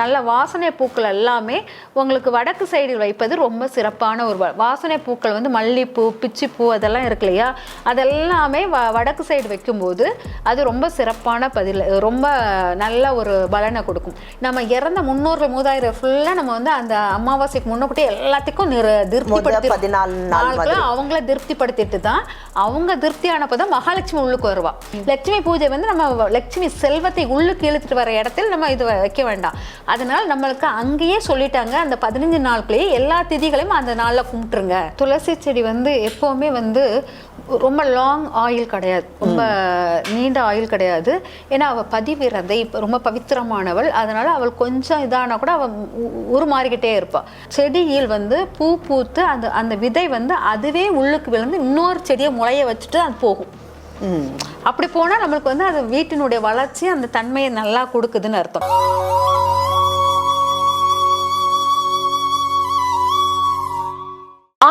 நல்ல வாசனை பூக்கள் எல்லாமே உங்களுக்கு வடக்கு சைடில் வைப்பது ரொம்ப சிறப்பான ஒரு வாசனை பூக்கள் வந்து மல்லிப்பூ பிச்சிப்பூ அதெல்லாம் இருக்கு இல்லையா? அதெல்லாமே வ வடக்கு சைடு வைக்கும்போது அது ரொம்ப சிறப்பான பதில் ரொம்ப நல்ல ஒரு பலனை கொடுக்கும். நம்ம இறந்த முன்னோர்கள் மூதாயிரம் ஃபுல்லாக நம்ம வந்து அந்த அமாவாசைக்கு முன்னக்கூட்டி எல்லாத்துக்கும் நிற திருப்திப்படுத்தி நாட்களை அவங்கள திருப்திப்படுத்திட்டு தான் அவங்க திருப்தி ஆனப்பதான் மகாலட்சுமி உள்ளுக்கு வருவா. லட்சுமி பூஜை வந்து நம்ம லட்சுமி செல்வத்தை உள்ளுக்கு இழுத்துட்டு வர இடத்தில் நம்ம இது வைக்க வேண்டாம். அதனால நம்மளுக்கு அங்கேயே சொல்லிட்டாங்க அந்த பதினஞ்சு நாட்களே எல்லா திதிகளையும் அந்த நாளில் கும்பிட்டுருங்க. துளசி செடி வந்து எப்போவுமே வந்து ரொம்ப லாங் ஆயில் கிடையாது. ரொம்ப நீண்ட ஆயில் கிடையாது. ஏன்னா அவள் பதிவிரதை இப்ப ரொம்ப பவித்திரமானவள். அதனால அவள் கொஞ்சம் இதானா கூட அவள் உ- உருமாறிக்கிட்டே இருப்பாள் செடியில் வந்து பூ பூத்து அந்த அந்த விதை வந்து அதுவே உள்ளுக்கு விழுந்து இன்னொரு செடியை முளைய வச்சுட்டு அது போகும். அப்படி போனால் நம்மளுக்கு வந்து அது வீட்டினுடைய வளர்ச்சி அந்த தன்மையை நல்லா கொடுக்குதுன்னு அர்த்தம்.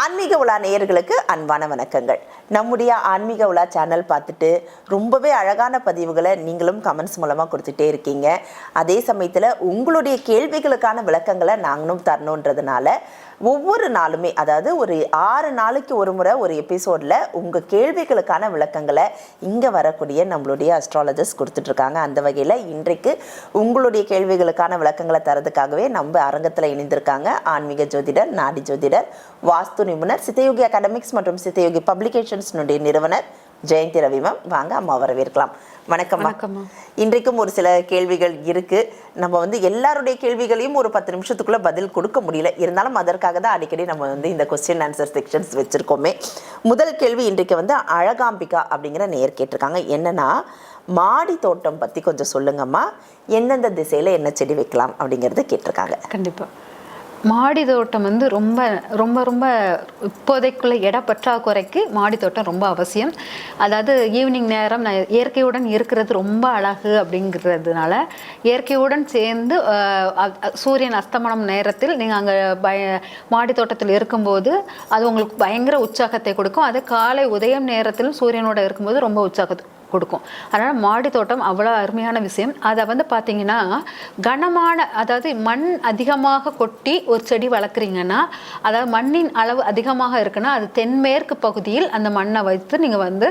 ஆன்மீக உலா நேயர்களுக்கு அன்பான வணக்கங்கள். நம்முடைய ஆன்மீக உலா சேனல் பார்த்துட்டு ரொம்பவே அழகான பதிவுகளை நீங்களும் கமெண்ட்ஸ் மூலமாக கொடுத்துட்டே இருக்கீங்க. அதே சமயத்தில் உங்களுடைய கேள்விகளுக்கான விளக்கங்களை நாங்களும் தரணுன்றதுனால ஒவ்வொரு நாளுமே அதாவது ஒரு ஆறு நாளைக்கு ஒரு முறை ஒரு எபிசோடில் உங்கள் கேள்விகளுக்கான விளக்கங்களை இங்கே வரக்கூடிய நம்மளுடைய அஸ்ட்ராலஜர்ஸ் கொடுத்துட்ருக்காங்க. அந்த வகையில் இன்றைக்கு உங்களுடைய கேள்விகளுக்கான விளக்கங்களை தரதுக்காகவே நம்ம அரங்கத்தில் இணைந்திருக்காங்க ஆன்மீக ஜோதிடர் நாடி ஜோதிடர் வாஸ்து நிபுணர் சித்தயோகி அகாடமிக்ஸ் மற்றும் சித்தயோகி பப்ளிகேஷன்ஸ்னுடைய நிறுவனர் ஜெயந்தி ரவி மேம் வாங்க அம்மா வரவேற்கலாம். வணக்கம். இன்றைக்கும் ஒரு சில கேள்விகள் இருக்கு. நம்ம வந்து எல்லாருடைய கேள்விகளையும் ஒரு பத்து நிமிஷத்துக்குள்ள பதில் கொடுக்க முடியல. இருந்தாலும் அதற்காக தான் அடிக்கடி நம்ம வந்து இந்த கொஸ்டின் ஆன்சர் செக்ஷன்ஸ் வச்சிருக்கோமே. முதல் கேள்வி இன்றைக்கு வந்து அழகாம்பிகா அப்படிங்கிற நேர் கேட்டிருக்காங்க. என்னன்னா மாடி தோட்டம் பத்தி கொஞ்சம் சொல்லுங்கம்மா. எந்தெந்த திசையில என்ன செடி வைக்கலாம் அப்படிங்கறது கேட்டிருக்காங்க. கண்டிப்பாக மாடி தோட்டம் வந்து ரொம்ப ரொம்ப ரொம்ப இப்போதைக்குள்ள இட பற்றாக்குறைக்கு மாடி தோட்டம் ரொம்ப அவசியம். அதாவது ஈவினிங் நேரம் நான் இயற்கையுடன் இருக்கிறது ரொம்ப அழகு அப்படிங்கிறதுனால இயற்கையுடன் சேர்ந்து சூரியன் அஸ்தமனம் நேரத்தில் நீங்கள் அங்கே பய மாடி தோட்டத்தில் இருக்கும்போது அது உங்களுக்கு பயங்கர உற்சாகத்தை கொடுக்கும். அது காலை உதயம் நேரத்திலும் சூரியனோட இருக்கும்போது ரொம்ப உற்சாகத்தை கொடுக்கும். அதனால் மாடி தோட்டம் அவ்வளோ அருமையான விஷயம். அதை வந்து பார்த்தீங்கன்னா கனமான அதாவது மண் அதிகமாக கொட்டி ஒரு செடி வளர்க்குறீங்கன்னா அதாவது மண்ணின் அளவு அதிகமாக இருக்குன்னா அது தென்மேற்கு பகுதியில் அந்த மண்ணை வைத்து நீங்கள் வந்து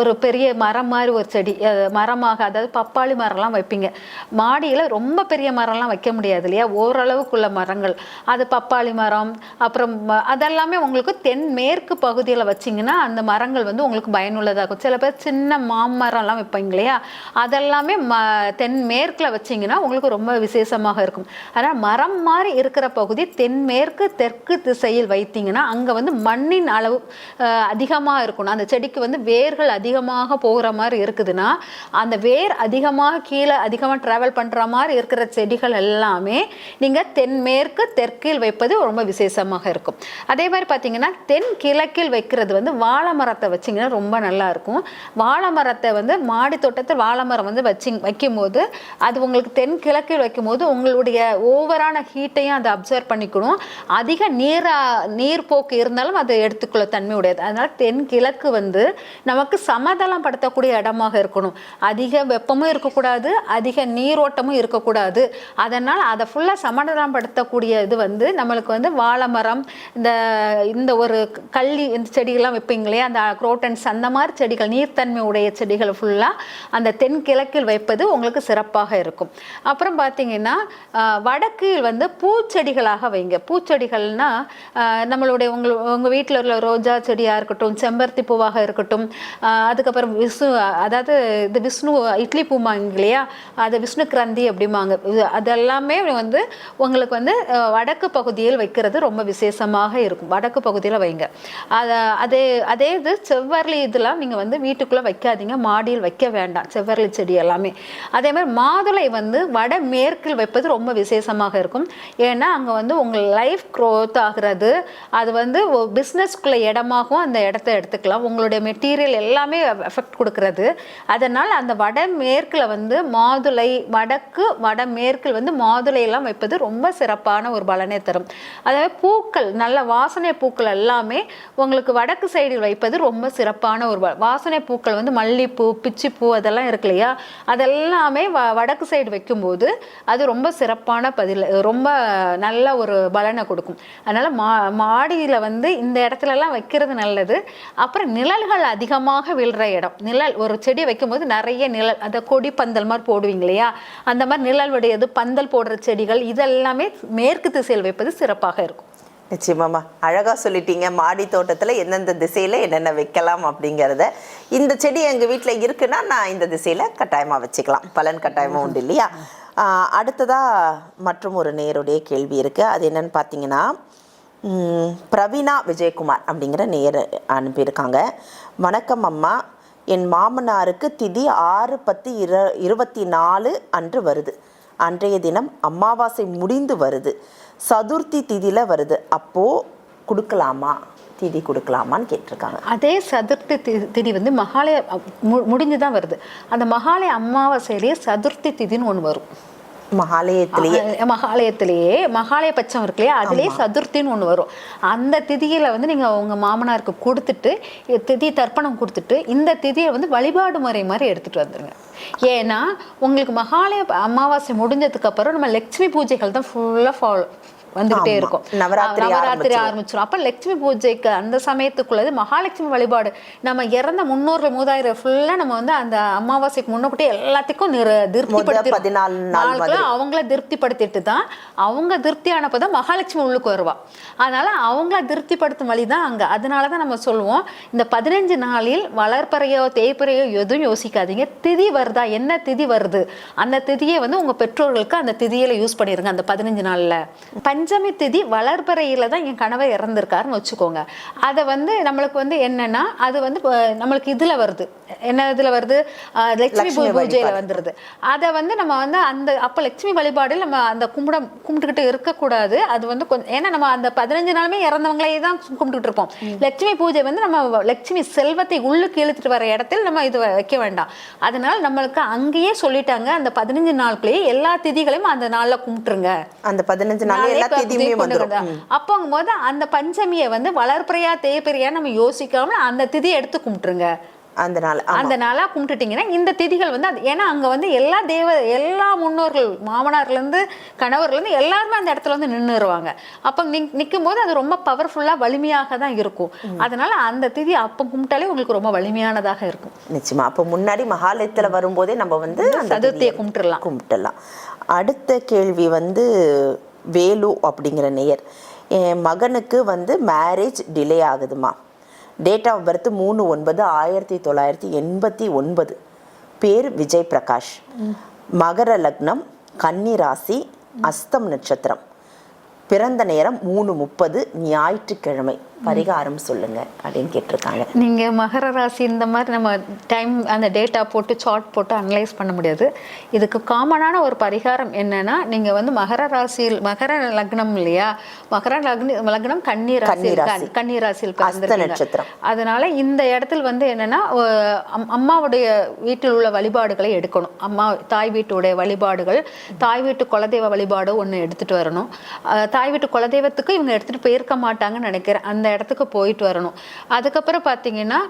ஒரு பெரிய மரம் மாதிரி ஒரு செடி மரமாக அதாவது பப்பாளி மரம்லாம் வைப்பீங்க. மாடியில் ரொம்ப பெரிய மரம்லாம் வைக்க முடியாது இல்லையா? ஓரளவுக்குள்ள மரங்கள். அது பப்பாளி மரம் அப்புறம் அதெல்லாமே உங்களுக்கு தென்மேற்கு பகுதியில் வச்சிங்கன்னா அந்த மரங்கள் வந்து உங்களுக்கு பயனுள்ளதாக இருக்கும் சில பேர் சின்ன மாமரம்லாம் வைப்பாங்க இல்லையா? அதெல்லாமே ம தென்மேற்கில் வச்சிங்கன்னா உங்களுக்கு ரொம்ப விசேஷமாக இருக்கும். அதனால் மரம் மாதிரி இருக்கிற பகுதி தென்மேற்கு தெற்கு திசையில் வைத்தீங்கன்னா அங்கே வந்து மண்ணின் அளவு அதிகமாக இருக்கணும். அந்த செடிக்கு வந்து வேர்கள் அதிகமாக போகிற மாதிரி இருக்குதுன்னா அந்த வேர் அதிகமாக கீழே அதிகமாக ட்ராவல் பண்ணுற மாதிரி இருக்கிற செடிகள் எல்லாமே நீங்கள் தென்மேற்கு தெற்கில் வைப்பது ரொம்ப விசேஷமாக இருக்கும். அதே மாதிரி பார்த்தீங்கன்னா தென் கிழக்கில் வைக்கிறது வந்து வாழை மரத்தை வச்சிங்கன்னா ரொம்ப நல்லா இருக்கும். வாழை மரத்தை வந்து மாடி தோட்டத்தில் வாழைமரம் வந்து வச்சு வைக்கும்போது அது உங்களுக்கு தென் கிழக்கில் வைக்கும்போது உங்களுடைய ஓவரான ஹீட்டையும் அதை அப்சர்வ் பண்ணிக்கணும். அதிக நீரா நீர்ப்போக்கு இருந்தாலும் அதை எடுத்துக்கொள்ள தன்மை உடையது அதனால் தென் கிழக்கு வந்து நமக்கு சமதளம் படுத்தக்கூடிய இடமாக இருக்கணும். அதிக வெப்பமும் இருக்கக்கூடாது அதிக நீரோட்டமும் இருக்கக்கூடாது. அதனால் அதை ஃபுல்லாக சமதளம் படுத்தக்கூடிய இது வந்து நம்மளுக்கு வந்து வாழைமரம் இந்த இந்த ஒரு கள்ளி இந்த செடிகள்லாம் வைப்பீங்களே அந்த குரோட்டன்ஸ் அந்த மாதிரி செடிகள் நீர்த்தன்மை உடைய செடிகள் ஃபுல்லாக அந்த தென்கிழக்கில் வைப்பது உங்களுக்கு சிறப்பாக இருக்கும். அப்புறம் பார்த்தீங்கன்னா வடக்கில் வந்து பூச்செடிகளாக வைங்க. பூச்செடிகள்னா நம்மளுடைய உங்கள் உங்கள் வீட்டில் உள்ள ரோஜா செடியாக இருக்கட்டும் செம்பருத்தி பூவாக இருக்கட்டும் அதுக்கப்புறம் விஷ்ணு அதாவது இது விஷ்ணு இட்லி பூமாங்க இல்லையா? அது விஷ்ணு கிரந்தி அப்படிம்பாங்க. இது அதெல்லாமே வந்து உங்களுக்கு வந்து வடக்கு பகுதியில் வைக்கிறது ரொம்ப விசேஷமாக இருக்கும். வடக்கு பகுதியில் வைங்க. அதை அதே அதே இது செவ்வரளி இதெல்லாம் நீங்கள் வந்து வீட்டுக்குள்ளே வைக்காதீங்க மாடியில் வைக்க வேண்டாம் செவ்வரளி செடி எல்லாமே. அதே மாதிரி மாதுளை வந்து வட மேற்கில் வைப்பது ரொம்ப விசேஷமாக இருக்கும். ஏன்னா அங்கே வந்து உங்கள் லைஃப் க்ரோத் ஆகிறது அது வந்து பிஸ்னஸ்க்குள்ள இடமாகவும் அந்த இடத்த எடுத்துக்கலாம். உங்களுடைய மெட்டீரியல் எல்லாமே எஃபெக்ட் கொடுக்கறது. அதனால் அந்த வட மேற்கில் வந்து மாதுளை வடக்கு வடமேற்கில் வந்து மாதுளையெல்லாம் வைப்பது ரொம்ப சிறப்பான ஒரு பலனை தரும். அதாவது பூக்கள் நல்ல வாசனை பூக்கள் எல்லாமே உங்களுக்கு வடக்கு சைடில் வைப்பது ரொம்ப சிறப்பான ஒரு வாசனை பூக்கள் வந்து மல்லிப்பூ பிச்சிப்பூ அதெல்லாம் இருக்கு இல்லையா? அதெல்லாமே வ வடக்கு சைடு வைக்கும்போது அது ரொம்ப சிறப்பான பதில் ரொம்ப நல்ல ஒரு பலனை கொடுக்கும். அதனால் மா மாடியில் வந்து இந்த இடத்துலலாம் வைக்கிறது நல்லது. அப்புறம் நிழல்கள் அதிகமாக விழுற இடம். நிழல் ஒரு செடி வைக்கும்போது நிறைய நிழல் அந்த கொடி பந்தல் மாதிரி போடுவீங்க இல்லையா? அந்த மாதிரி நிழல் உடையது பந்தல் போடுற செடிகள் இதெல்லாமே மேற்கு திசையில் வைப்பது சிறப்பாக இருக்கும். நிச்சயமாம்மா. அழகாக சொல்லிட்டீங்க. மாடி தோட்டத்தில் எந்தெந்த திசையில் என்னென்ன வைக்கலாம் அப்படிங்கிறத. இந்த செடி எங்கள் வீட்டில் இருக்குன்னா நான் இந்த திசையில் கட்டாயமாக வச்சுக்கலாம். பலன் கட்டாயமாக உண்டு இல்லையா? அடுத்ததாக மற்றும் ஒரு நேருடைய கேள்வி இருக்குது அது என்னன்னு பார்த்தீங்கன்னா பிரவீனா விஜயகுமார் அப்படிங்கிற நேர் அனுப்பியிருக்காங்க. வணக்கம் அம்மா. என் மாமனாருக்கு திதி ஆறு பத்து இர இருபத்தி நாலு அன்று வருது. அன்றைய தினம் அமாவாசை முடிந்து வருது. சதுர்த்தி திதியில வருது. அப்போ கொடுக்கலாமா? திதி கொடுக்கலாமான்னு கேட்டிருக்காங்க. அதே சதுர்த்தி தி- திதி வந்து மகாலய மு- முடிஞ்சு தான் வருது. அந்த மகாலய அமாவாசையிலேயே சதுர்த்தி திதின்னு ஒன்று வரும். மகாலயத்திலேயே. மகாலயத்திலேயே மகாலய பட்சம் இருக்கு இல்லையா? அதுலேயே சதுர்த்தின்னு ஒன்று வரும். அந்த திதியில வந்து நீங்கள் உங்க மாமனாருக்கு கொடுத்துட்டு திதி தர்ப்பணம் கொடுத்துட்டு இந்த திதியை வந்து வழிபாடு முறை மாதிரி எடுத்துட்டு வந்துருங்க. ஏன்னா உங்களுக்கு மகாலய அமாவாசை முடிஞ்சதுக்கு அப்புறம் நம்ம லட்சுமி பூஜைகள் தான் ஃபுல்லாக ஃபாலோ வந்துகிட்டே. இருக்கும். நவராத்திரி. ஆரம்பிச்சிடும் அப்போ லட்சுமி பூஜைக்கு அந்த சமயத்துக்குள்ளது மகாலட்சுமி வழிபாடு. நம்ம இறந்த முன்னோர்கள் மூதாயிரம் ஃபுல்லாக நம்ம வந்து அந்த அமாவாசைக்கு முன்னக்கூட்டி எல்லாத்துக்கும் திருப்திப்படுத்தி பதினாலு நாள் நாட்களை அவங்கள திருப்திப்படுத்திட்டு தான் அவங்க திருப்தி ஆனப்போ தான் மகாலட்சுமி உள்ளுக்கு வருவா. அதனால அவங்கள திருப்திப்படுத்தும் வழி தான் அங்கே. அதனால தான் நம்ம சொல்லுவோம் இந்த பதினஞ்சு நாளில் வளர்ப்பறையோ தேய்ப்பறையோ எதுவும் யோசிக்காதீங்க. திதி வருதா? என்ன திதி வருது? அந்த திதியை வந்து உங்கள் பெற்றோர்களுக்கு அந்த திதியில யூஸ் பண்ணிடுங்க அந்த பதினஞ்சு நாளில். பஞ்சமி திதி வளர்ப்பறையில் தான் என் கணவர் இறந்துருக்காருன்னு வச்சுக்கோங்க. அதை வந்து நம்மளுக்கு வந்து என்னன்னா அது வந்து நம்மளுக்கு இதில் வருது. என்ன இதில் வருது? லட்சுமி பூஜையில. வந்துருது. அதை வந்து நம்ம வந்து அந்த அப்போ லட்சுமி வழிபாடில் நம்ம அந்த கும்பிட கும்பிட்டுக்கிட்டு இருக்கக்கூடாது. அது வந்து கொஞ்சம் ஏன்னா நம்ம அந்த பதினஞ்சு நாளுமே இறந்தவங்களே தான் கும்பிட்டுட்டு இருப்போம். லட்சுமி பூஜை வந்து நம்ம லட்சுமி செல்வத்தை உள்ளுக்கு இழுத்துட்டு வர இடத்தில் நம்ம இது வைக்க வேண்டாம். அதனால நம்மளுக்கு அங்கேயே சொல்லிட்டாங்க அந்த பதினஞ்சு நாட்களேயே எல்லா திதிகளையும் அந்த நாளில் கும்பிட்டுருங்க. அந்த பதினஞ்சு நாள் எல்லா திதியுமே வந்துடும். அப்போங்கும் போது அந்த பஞ்சமியை வந்து வளர்ப்பிறையா தேய்பிறையா நம்ம யோசிக்காம அந்த திதியை எடுத்து கும்பிட்டுருங்க. அந்த நாள். அந்த நாளா கும்பிட்டுட்டீங்கன்னா இந்த திதிகள் வந்து அது- ஏன்னா அங்க வந்து எல்லா தேவ எல்லா முன்னோர்கள் மாமனார்ல இருந்து கணவர்ல இருந்து எல்லாருமே அந்த இடத்துல வந்து நின்றுருவாங்க அப்ப நிக் நிற்கும் போது அது ரொம்ப பவர்ஃபுல்லா வலிமையாக தான் இருக்கும். அதனால அந்த திதி அப்ப கும்பிட்டாலே உங்களுக்கு ரொம்ப வலிமையானதாக இருக்கும். நிச்சயமா. அப்போ முன்னாடி மகாலயத்துல வரும்போதே நம்ம வந்து சதுர்த்தியை திதியை கும்பிட்டுறலாம் கும்பிட்டுலாம் அடுத்த கேள்வி வந்து வேலு அப்படிங்கிற நேயர். என் மகனுக்கு வந்து மேரேஜ் டிலே ஆகுதுமா. டேட் ஆஃப் பர்த் மூணு ஒன்பது ஆயிரத்தி தொள்ளாயிரத்தி எண்பத்தி ஒன்பது. பேர் விஜய் பிரகாஷ் மகர லக்னம் கன்னி ராசி அஸ்தம் நட்சத்திரம். பிறந்த நேரம் மூணு முப்பது ஞாயிற்றுக்கிழமை. பரிகாரம் சொல்லுங்க அப்படின்னு கேட்டிருக்காங்க நீங்க மகர ராசி இந்த மாதிரி நம்ம டைம் அந்த டேட்டா போட்டு சார்ட் போட்டு அனலைஸ் பண்ண முடியாது இதுக்கு காமனான ஒரு பரிகாரம் என்னன்னா நீங்க வந்து மகர ராசியில் மகர லக்னம் இல்லையா மகர லக்னி லக்னம் கன்னி ராசி. கன்னி ராசியில். நட்சத்திரம். அதனால இந்த இடத்துல வந்து என்னன்னா அம்மாவுடைய வீட்டில் உள்ள வழிபாடுகளை எடுக்கணும் அம்மா தாய் வீட்டுடைய வழிபாடுகள் தாய் வீட்டு குலதெய்வ வழிபாடு ஒன்று எடுத்துட்டு வரணும் தாய் வீட்டு குலதெய்வத்துக்கு இவங்க எடுத்துட்டு போயிருக்க மாட்டாங்கன்னு நினைக்கிறேன் அந்த இடத்துக்கு போயிட்டு வரணும். அதுக்கப்புறம் பார்த்தீங்கன்னா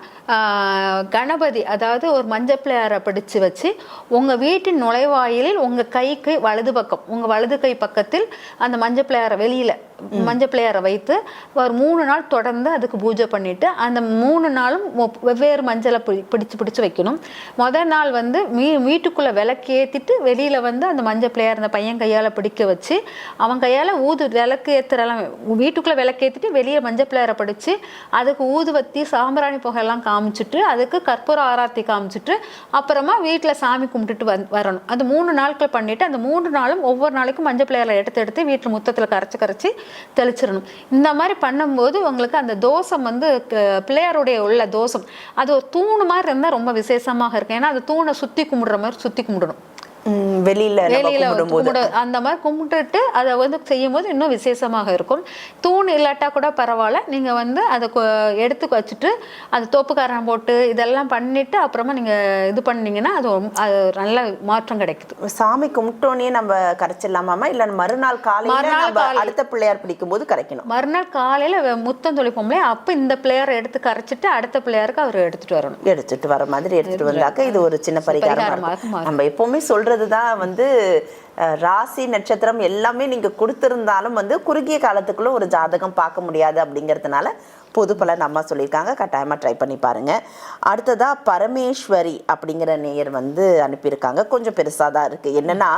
கணபதி அதாவது ஒரு மஞ்சள் பிள்ளையாரை பிடிச்சு வச்சு உங்கள் வீட்டின் நுழைவாயிலில் உங்கள் கைக்கு வலது பக்கம் உங்கள் வலது கை பக்கத்தில் அந்த மஞ்சள் பிள்ளையாரை வெளியில் மஞ்சள் பிள்ளையாரை வைத்து ஒரு மூணு நாள் தொடர்ந்து அதுக்கு பூஜை பண்ணிட்டு அந்த மூணு நாளும் வெவ்வேறு மஞ்சளை பிடி- பிடிச்சு பிடிச்சு வைக்கணும். முதல் நாள் வந்து வீ வீட்டுக்குள்ள விளக்கு ஏற்றிட்டு வெளியில வந்து அந்த மஞ்சள் பிள்ளையார் அந்த பையன் கையால் பிடிக்க வச்சு அவன் கையால் ஊது விளக்கு ஏற்றுறலாம் வீட்டுக்குள்ளே விளக்கு ஏற்றிட்டு வெளியே மஞ்சள் பிள்ளையாரை பிடிச்சி அதுக்கு ஊதுவத்தி சாம்பிராணி புகையெல்லாம் காமிச்சிட்டு அதுக்கு கற்பூர ஆராத்தி காமிச்சிட்டு அப்புறமா வீட்டில் சாமி கும்பிட்டுட்டு வந் வரணும். அந்த மூணு நாட்கள் பண்ணிவிட்டு அந்த மூணு நாளும் ஒவ்வொரு நாளைக்கும் மஞ்சள் பிள்ளையாரை எடுத்து எடுத்து வீட்டில் முத்தத்தில் கரைச்சி கரைச்சி தெளிச்சிடணும். இந்த மாதிரி பண்ணும்போது உங்களுக்கு அந்த தோசம் வந்து பிள்ளையாருடைய உள்ள தோசம் அது ஒரு தூணு மாதிரி இருந்தால் ரொம்ப விசேஷமாக இருக்கும். ஏன்னா அந்த தூணை சுற்றி கும்பிடுற மாதிரி சுற்றி கும்பிடணும். வெளியில வெளியில அந்த மாதிரி கும்பிட்டுட்டு அதை வந்து செய்யும்போது இன்னும் விசேஷமாக இருக்கும். தூண் இல்லாட்டா கூட பரவாயில்ல. நீங்க வந்து அதை எடுத்து வச்சுட்டு அது தோப்புக்காரன் போட்டு இதெல்லாம் பண்ணிட்டு அப்புறமா நீங்க இது பண்ணீங்கன்னா அது அது நல்ல மாற்றம் கிடைக்குது. சாமி கும்பிட்டோனே நம்ம கரைச்சிடலாமாமா? இல்ல மறுநாள் காலையில அடுத்த பிள்ளையார் பிடிக்கும் போது கரைக்கணும். மறுநாள் காலையில முத்தம் தொளிப்போம்லே அப்ப இந்த பிள்ளையாரை எடுத்து கரைச்சிட்டு அடுத்த பிள்ளையாருக்கு அவர் எடுத்துட்டு வரணும். எடுத்துட்டு வர மாதிரி எடுத்துட்டு வந்தாக்க இது ஒரு சின்ன பரிகாரமா பரிகாரமாக. நம்ம எப்பவுமே சொல்றதுதான் வந்து ராசி நட்சத்திரம் எல்லாமே நீங்கள் கொடுத்துருந்தாலும் வந்து குறுகிய காலத்துக்குள்ளே ஒரு ஜாதகம் பார்க்க முடியாது அப்படிங்கிறதுனால பொது பலன் அம்மா சொல்லியிருக்காங்க. கட்டாயமாக ட்ரை பண்ணி பாருங்கள் அடுத்ததாக பரமேஸ்வரி அப்படிங்கிற நேயர் வந்து அனுப்பியிருக்காங்க. கொஞ்சம் பெருசாக தான் இருக்குது என்னென்னா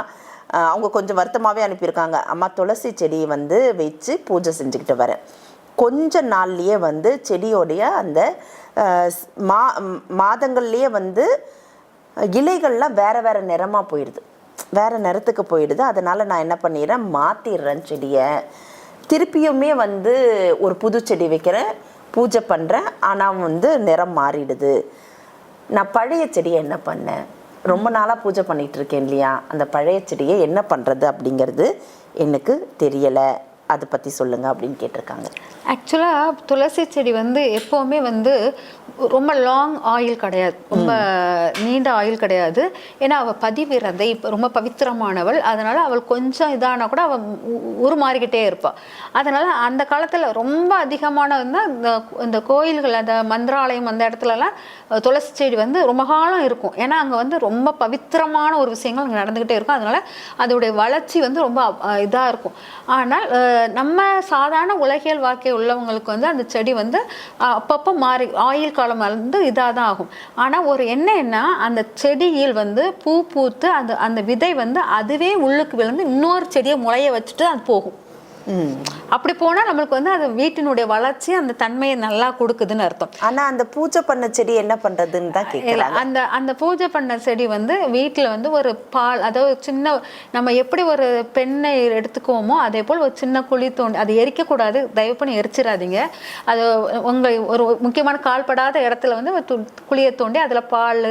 அவங்க கொஞ்சம் வருத்தமாகவே அனுப்பியிருக்காங்க. அம்மா துளசி செடியை வந்து வச்சு பூஜை செஞ்சுக்கிட்டு வரேன். கொஞ்ச நாள்லேயே வந்து செடியோடைய அந்த ஸ்- மா மாதங்கள்லேயே வந்து இலைகள்லாம் வேறு வேற நிறமாக போயிடுது. வேற நிறத்துக்கு போயிடுது. அதனால் நான் என்ன பண்ணிடுறேன் மாற்றிடுறேன் செடியை. திருப்பியுமே வந்து ஒரு புது செடி வைக்கிறேன். பூஜை பண்ணுறேன் ஆனால் வந்து நிறம் மாறிடுது. நான் பழைய செடியை என்ன பண்ணேன்? ரொம்ப நாளாக பூஜை பண்ணிகிட்ருக்கேன் இல்லையா? அந்த பழைய செடியை என்ன பண்ணுறது அப்படிங்கிறது எனக்கு தெரியலை. அதை பத்தி சொல்லுங்க அப்படின்னு கேட்டிருக்காங்க. ஆக்சுவலாக துளசி செடி வந்து எப்போவுமே வந்து ரொம்ப லாங் ஆயில் கிடையாது. ரொம்ப நீண்ட ஆயில் கிடையாது. ஏன்னா அவள் பதிவிரதை இப்ப ரொம்ப பவித்திரமானவள். அதனால அவள் கொஞ்சம் இதானா கூட அவள் உ- உருமாறிக்கிட்டே இருப்பாள் அதனால அந்த காலத்தில் ரொம்ப அதிகமான வந்து இந்த இந்த கோயில்கள் அந்த மந்திராலயம் அந்த இடத்துலலாம் துளசி செடி வந்து ரொம்ப காலம் இருக்கும். ஏன்னா அங்கே வந்து ரொம்ப பவித்திரமான ஒரு விஷயங்கள் அங்கே நடந்துக்கிட்டே இருக்கும். அதனால அதோடைய வளர்ச்சி வந்து ரொம்ப இதாக இருக்கும். ஆனால் நம்ம சாதாரண உலகியல் வாழ்க்கை உள்ளவங்களுக்கு வந்து அந்த செடி வந்து அப்பப்போ மாறி ஆயுள் காலம் வந்து இதாக தான் ஆகும். ஆனால் ஒரு என்னன்னா அந்த செடியில் வந்து பூ பூத்து அந்த அந்த விதை வந்து அதுவே உள்ளுக்கு விழுந்து இன்னொரு செடியை முளைய வச்சுட்டு அது போகும். அப்படி போனால் நம்மளுக்கு வந்து அது வீட்டினுடைய வளர்ச்சி அந்த தன்மையை நல்லா கொடுக்குதுன்னு அர்த்தம். ஆனா அந்த பூஜை பண்ண செடி என்ன பண்றதுன்னு தான் கேட்கறாங்க அந்த அந்த பூஜை பண்ண செடி வந்து வீட்டில் வந்து ஒரு பால் அதாவது சின்ன நம்ம எப்படி ஒரு பெண்ணை எடுத்துக்குவோமோ அதே போல் ஒரு சின்ன குழி தோண்டி அது எரிக்கக்கூடாது தயவு பண்ணி எரிச்சிடாதீங்க. அது உங்கள் ஒரு முக்கியமான கால்படாத இடத்துல வந்து குழியை தோண்டி அதில் பால்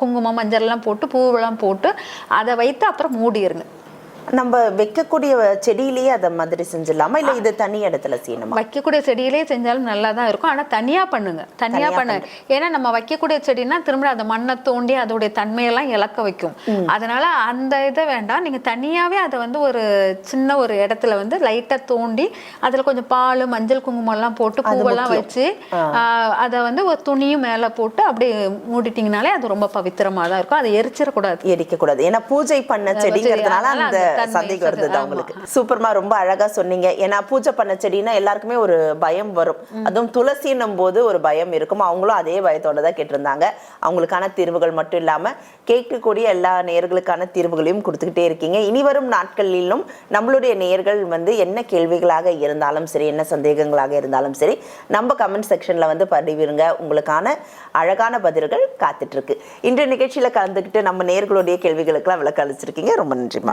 குங்குமம் மஞ்சள் எல்லாம் போட்டு பூவெல்லாம் போட்டு அதை வைத்து அப்புறம் மூடிடுங்க நம்ம வைக்கக்கூடிய செடியிலேயே அதை மாதிரி செஞ்சிடலாமா? இல்ல இது தனி இடத்துல செய்யணுமா? வைக்கக்கூடிய செடியிலே செஞ்சாலும் நல்லா தான் இருக்கும். ஆனால் தனியாக பண்ணுங்க. தனியாக தனியா பண்ணுங்க ஏன்னா நம்ம வைக்கக்கூடிய செடினா திரும்ப அந்த மண்ணை தோண்டி அதோடைய தன்மையெல்லாம் இழக்க வைக்கும். அதனால அந்த இதை வேண்டாம். நீங்கள் தனியாகவே அதை வந்து ஒரு சின்ன ஒரு இடத்துல வந்து லைட்டாக தோண்டி அதில் கொஞ்சம் பால் மஞ்சள் குங்குமம் எல்லாம் போட்டு பூவெல்லாம் வச்சு அதை வந்து ஒரு துணியும் மேலே போட்டு அப்படியே மூடிட்டிங்கனாலே அது ரொம்ப பவித்திரமாக தான் இருக்கும். அதை எரிச்சிடக்கூடாது. எரிக்க கூடாது ஏன்னா பூஜை பண்ண செடிங்கிறதுனால அந்த சந்தேகம் இருந்தது. அவங்களுக்கு. சூப்பர்மா ரொம்ப அழகா சொன்னீங்க. ஏன்னா பூஜை பண்ண செடினா எல்லாருக்குமே ஒரு பயம் வரும். அதுவும் துளசின்னும் போது ஒரு பயம் இருக்கும். அவங்களும் அதே பயத்தோட தான் கேட்டிருந்தாங்க. அவங்களுக்கான தீர்வுகள் மட்டும் இல்லாம கேட்கக்கூடிய எல்லா நேயர்களுக்கான தீர்வுகளையும் கொடுத்துக்கிட்டே இருக்கீங்க. இனி வரும் நாட்களிலும் நம்மளுடைய நேயர்கள் வந்து என்ன கேள்விகளாக இருந்தாலும் சரி என்ன சந்தேகங்களாக இருந்தாலும் சரி நம்ம கமெண்ட் செக்ஷன்ல வந்து பதிவிருங்க உங்களுக்கான அழகான பதில்கள் காத்துட்டு இருக்கு. இன்றைய நிகழ்ச்சியில கலந்துக்கிட்டு நம்ம நேயர்களுடைய கேள்விகளுக்கெல்லாம் விளக்க அளிச்சிருக்கீங்க ரொம்ப நன்றிமா